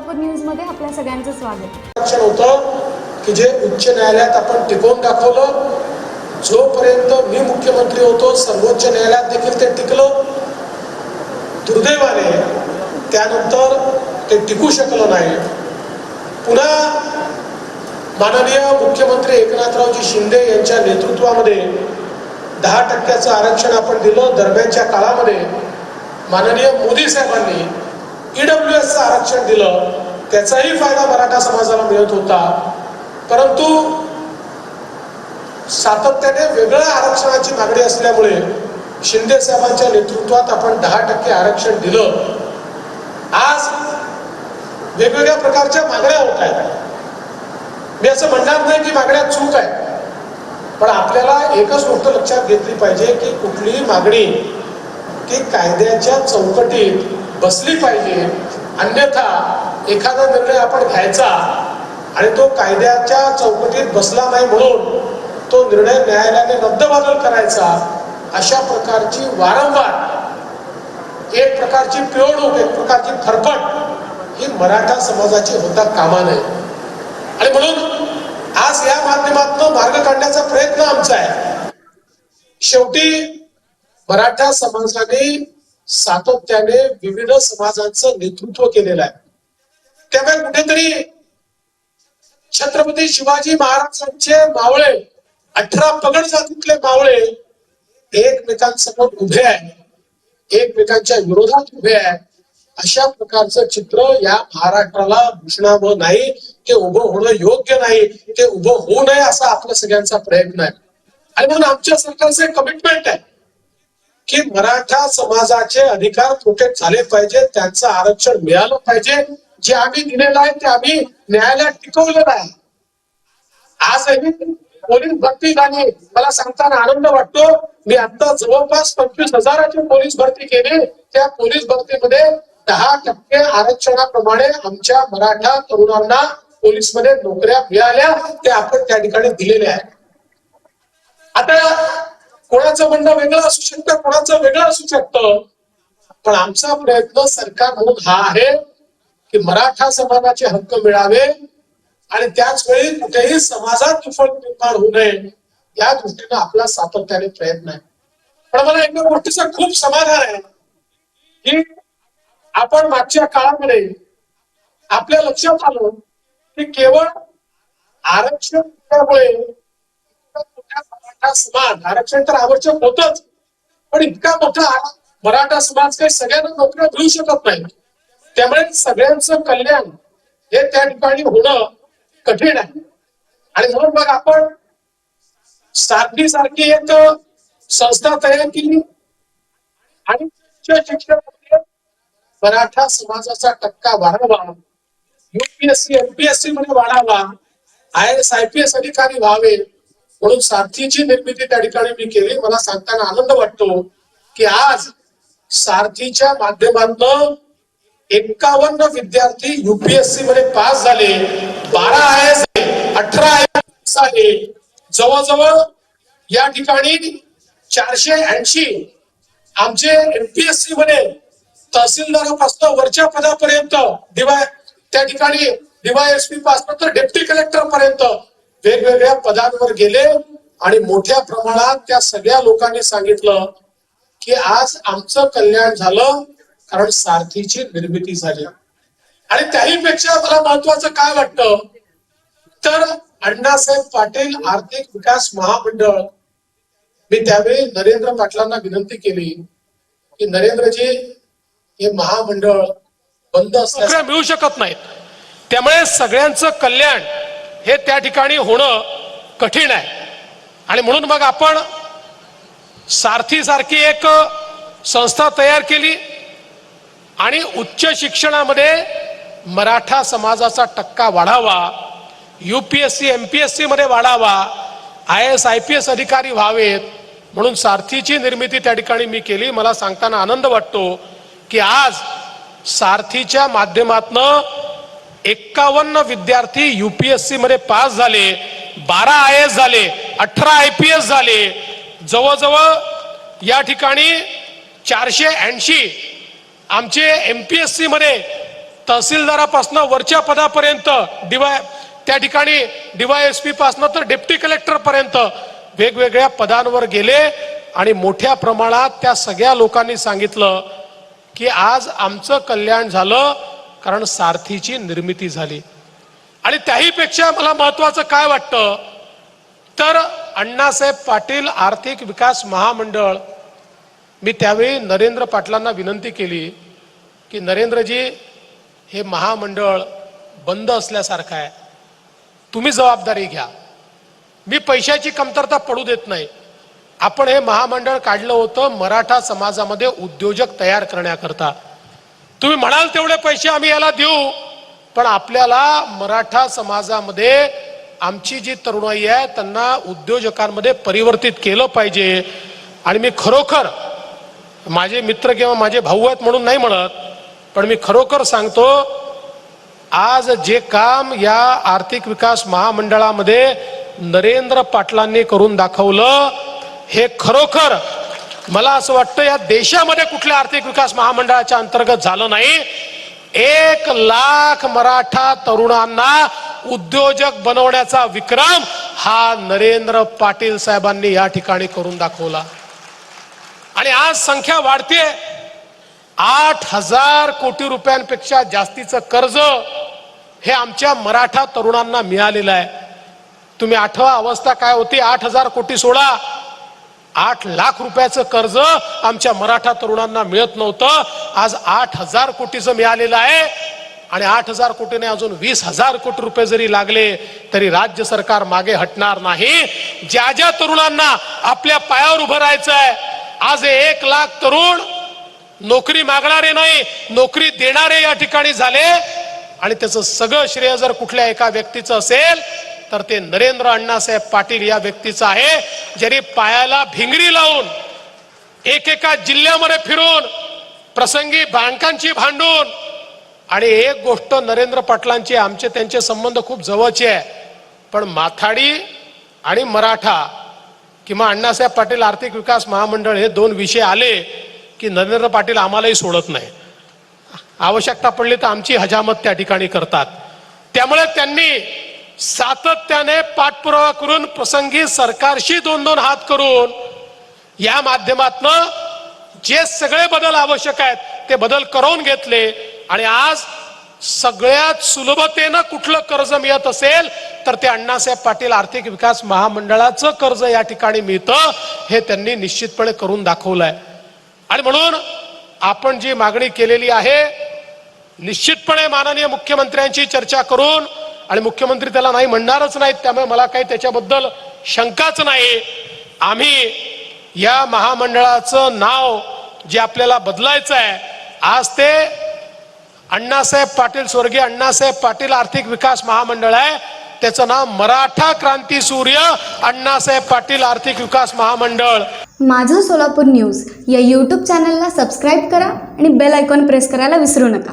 सोलापूर न्यूजमध्ये आपल्या सगळ्यांचं स्वागत. आरक्षण होतं की जे उच्च न्यायालयात आपण टिकवून दाखवलं जोपर्यंत मी मुख्यमंत्री होतो सर्वोच्च न्यायालयात देखील ते टिकलं. दुर्दैवाने त्यानंतर ते टिकू शकलं नाही. पुन्हा माननीय मुख्यमंत्री एकनाथरावजी शिंदे यांच्या नेतृत्वामध्ये दहा टक्क्याचं आरक्षण आपण दिलं. दरम्यानच्या काळामध्ये माननीय मोदी साहेबांनी ईडब्ल्यू एसचं आरक्षण दिलं त्याचाही फायदा मराठा समाजाला मिळत होता. परंतु सातत्याने वेगळ्या आरक्षणाची मागणी असल्यामुळे शिंदे साहेबांच्या नेतृत्वात आपण दहा टक्के आरक्षण दिलं. आज वेगवेगळ्या प्रकारच्या मागण्या होत आहेत. मी असं म्हणणार नाही की मागण्या चूक आहे पण आपल्याला एकच गोष्ट लक्षात घेतली पाहिजे की कुठलीही मागणी ती कायद्याच्या चौकटीत बसली पाहिजे. अन्यथा एखादा निर्णय आपण घ्यायचा आणि तो कायद्याच्या चौकटीत बसला नाही म्हणून तो निर्णय न्यायालयाने रद्दबादल करायचा अशा प्रकारची वारंवार एक प्रकारची पिळवणूक एक प्रकारची फरफट ही मराठा समाजाची होता कामा नये. आणि म्हणून आज या माध्यमातून मार्ग काढण्याचा प्रयत्न आमचा आहे. शेवटी मराठा समाजाने सातत्याने विविध समाजांचं नेतृत्व केलेलं आहे. त्यामुळे कुठेतरी छत्रपती शिवाजी महाराजांचे मावळे अठरा पगड जातीतले मावळे एकमेकांसमोर उभे आहे एकमेकांच्या विरोधात उभे आहे अशा प्रकारचं चित्र या महाराष्ट्राला भूषणावं नाही ते उभं होणं योग्य नाही ते उभं होऊ नये असा आपल्या सगळ्यांचा प्रयत्न आहे. आणि म्हणून आमच्या सरकारचे कमिटमेंट आहे. की मराठा समाजाचे अधिकार प्रोटेक्ट झाले पाहिजे त्यांचं आरक्षण मिळालं पाहिजे. जे आम्ही दिलेलं आहे ते आम्ही न्यायालयात टिकवलेलं आहे. आजही पोलीस भरती झाली. मला सांगताना आनंद वाटतो. मी आता जवळपास पंचवीस हजाराची पोलीस भरती केली. त्या पोलीस भरतीमध्ये दहा टक्के आरक्षणाप्रमाणे आमच्या मराठा तरुणांना पोलीसमध्ये नोकऱ्या मिळाल्या ते आपण त्या ठिकाणी दिलेल्या आहेत. आता कोणाचं म्हणणं वेगळं असू शकतं कोणाचं वेगळं असू शकतं. पण आमचा प्रयत्न सरकार म्हणून हा आहे की मराठा समाजाचे हक्क मिळावे आणि त्याच वेळी कुठेही समाजात तुफळ निर्माण होऊ नये या दृष्टीनं आपला सातत्याने प्रयत्न आहे. पण मला एका गोष्टीचं खूप समाधान आहे की आपण मागच्या काळामध्ये आपल्या लक्षात आलं की केवळ आरक्षण दिल्यामुळे मराठा समाज आरक्षण तर आवश्यक होतच. पण इतका मोठा मराठा समाज काही सगळ्यांना नोकऱ्या मिळू शकत नाही. त्यामुळे सगळ्यांचं कल्याण हे त्या ठिकाणी होणं कठीण आहे. आणि म्हणून मग आपण सारखी सारखी एक संस्था तयार केली. आणि उच्च मराठा समाजाचा टक्का वाढावा. युपीएससी एमपीएससी मध्ये वाढावा. I S I P S अधिकारी व्हावे. म्हणून सारथीची निर्मिती त्या ठिकाणी मी केली. मला सांगताना आनंद वाटतो की आज सारथीच्या माध्यमातून एक्कावन्न विद्यार्थी युपीएससी मध्ये पास झाले. बारा आय एस अठरा आय एस आहे. जवळजवळ या ठिकाणी चारशे ऐंशी आमचे एमपीएससी मध्ये तहसीलदारापासून वरच्या पदापर्यंत दिवाय त्या ठिकाणी डीवायएसपी पासून तर डेप्टी कलेक्टर पर्यंत वेगवेगळ्या पदांवर गेले आणि मोठ्या प्रमाणात त्या सगळ्या लोकांनी सांगितलं की आज आमचं कल्याण झालं कारण सारथीची निर्मिती झाली. आणि त्याही पेक्षा मला महत्वाचं काय वाटतं? तर अण्णासाहेब पाटील आर्थिक विकास महामंडळ मी त्यावेळी नरेंद्र पाटलांना विनंती केली की नरेंद्रजी हे महामंडळ बंद असल्यास मिळू शकत नाहीत. त्यामुळे सगळ्यांचं कल्याण हे त्या ठिकाणी होणं कठीण आहे. आणि म्हणून मग आपण सारथीसारखी एक संस्था तयार केली आणि उच्च शिक्षणामध्ये मराठा समाजाचा टक्का वाढावा U P S C M P एसमध्ये वाढावा I S I P S अधिकारी व्हावेत म्हणून सारथीची निर्मिती त्या ठिकाणी मी केली. मला सांगताना आनंद वाटतो की आज सारथीच्या माध्यमातनं एक्कावन्न विद्यार्थी युपीएससी मध्ये पास झाले बारा आय एस झाले अठरा आय पी एस झाले. जवळजवळ या ठिकाणी चारशे ऐंशी आमचे एम पी एस सी मध्ये तहसीलदारापासून वरच्या पदापर्यंत डिवाय त्या ठिकाणी डीवायएसपी पासनं तर डेप्टी कलेक्टर पर्यंत वेगवेगळ्या पदांवर गेले आणि मोठ्या प्रमाणात त्या सगळ्या लोकांनी सांगितलं की आज आमचं कल्याण झालं कारण सारथीची निर्मिती झाली. आणि त्याहीपेक्षा मला महत्वाचं काय वाटतं? तर अण्णासाहेब पाटील आर्थिक विकास महामंडळ मी त्यावेळी नरेंद्र पाटलांना विनंती केली की नरेंद्रजी हे महामंडळ बंद असल्यासारखं आहे. तुम्ही जबाबदारी घ्या. मी पैशाची कमतरता पडू देत नाही. आपण हे महामंडळ काढलं होतं मराठा समाजामध्ये उद्योजक तयार करण्याकरता. तुम्ही म्हणाल तेवढे पैसे आम्ही याला देऊ पण आपल्याला मराठा समाजामध्ये आमची जी तरुणाई आहे त्यांना उद्योजकांमध्ये परिवर्तित केलं पाहिजे. आणि मी खरोखर माझे मित्र किंवा माझे भाऊ आहेत म्हणून नाही म्हणत पण मी खरोखर सांगतो आज जे काम या आर्थिक विकास महामंडळामध्ये नरेंद्र पाटलांनी करून दाखवलं हे खरोखर मला असं वाटतं या देशामध्ये कुठल्या आर्थिक विकास महामंडळाच्या अंतर्गत झालं नाही. एक लाख मराठा तरुणांना उद्योजक बनवण्याचा विक्रम हा नरेंद्र पाटील साहेबांनी या ठिकाणी करून दाखवला. आणि आज संख्या वाढते आठ हजार कोटी रुपयांपेक्षा जास्तीचं कर्ज हे आमच्या मराठा तरुणांना मिळालेलं आहे. तुम्ही आठवा अवस्था काय होती? आठ हजार कोटी सोडा. आठ लाख रुपयाचं कर्ज आमच्या मराठा तरुणांना मिळत नव्हतं. आज आठ हजार कोटीचं मिळालेलं आहे. आणि आठ हजार कोटीने अजून वीस हजार कोटी रुपये जरी लागले तरी राज्य सरकार मागे हटणार नाही. ज्या ज्या तरुणांना आपल्या पायावर उभं राहायचं आहे आज एक लाख तरुण नोकरी मागणारे नाही नोकरी देणारे या ठिकाणी झाले. आणि त्याचं सगळं श्रेय जर कुठल्या एका व्यक्तीचं असेल तर ते नरेंद्र अण्णासाहेब पाटील या व्यक्तीचं आहे जरी पायाला भिंगरी लावून एकेका जिल्ह्यामध्ये फिरून प्रसंगी बँकांची भांडून आणि एक गोष्ट नरेंद्र पाटलांची आमचे त्यांचे संबंध खूप जवळचे आहे पण माथाडी आणि मराठा किंवा अण्णासाहेब पाटील आर्थिक विकास महामंडळ हे दोन विषय आले की नरेंद्र पाटील आम्हालाही सोडत नाही. आवश्यकता पडली तर आमची हजामत त्या ठिकाणी करतात. त्यामुळे त्यांनी सातत्याने पाठपुरावा करून प्रसंगी सरकारशी दोन दोन हात करून या माध्यमातनं जे सगळे बदल आवश्यक आहेत ते बदल करून घेतले. आणि आज सगळ्यात सुलभतेनं कुठलं कर्ज मिळत असेल तर ते अण्णासाहेब पाटील आर्थिक विकास महामंडळाचं कर्ज या ठिकाणी मिळतं हे त्यांनी निश्चितपणे करून दाखवलंय. आणि म्हणून आपण जी मागणी केलेली आहे निश्चितपणे माननीय मुख्यमंत्र्यांची चर्चा करून आणि मुख्यमंत्री त्याला नाही म्हणणारच नाहीत त्यामुळे मला काही त्याच्याबद्दल शंकाच नाही. आम्ही या महामंडळाचं नाव जे आपल्याला बदलायचं आहे आज ते अण्णासाहेब पाटील स्वर्गीय अण्णासाहेब पाटील आर्थिक विकास महामंडळ आहे. त्याचं नाव मराठा क्रांती सूर्य अण्णासाहेब पाटील आर्थिक विकास महामंडळ. माझं सोलापूर न्यूज या यूट्यूब चॅनलला सबस्क्राईब करा आणि बेल आयकॉन प्रेस करायला विसरू नका.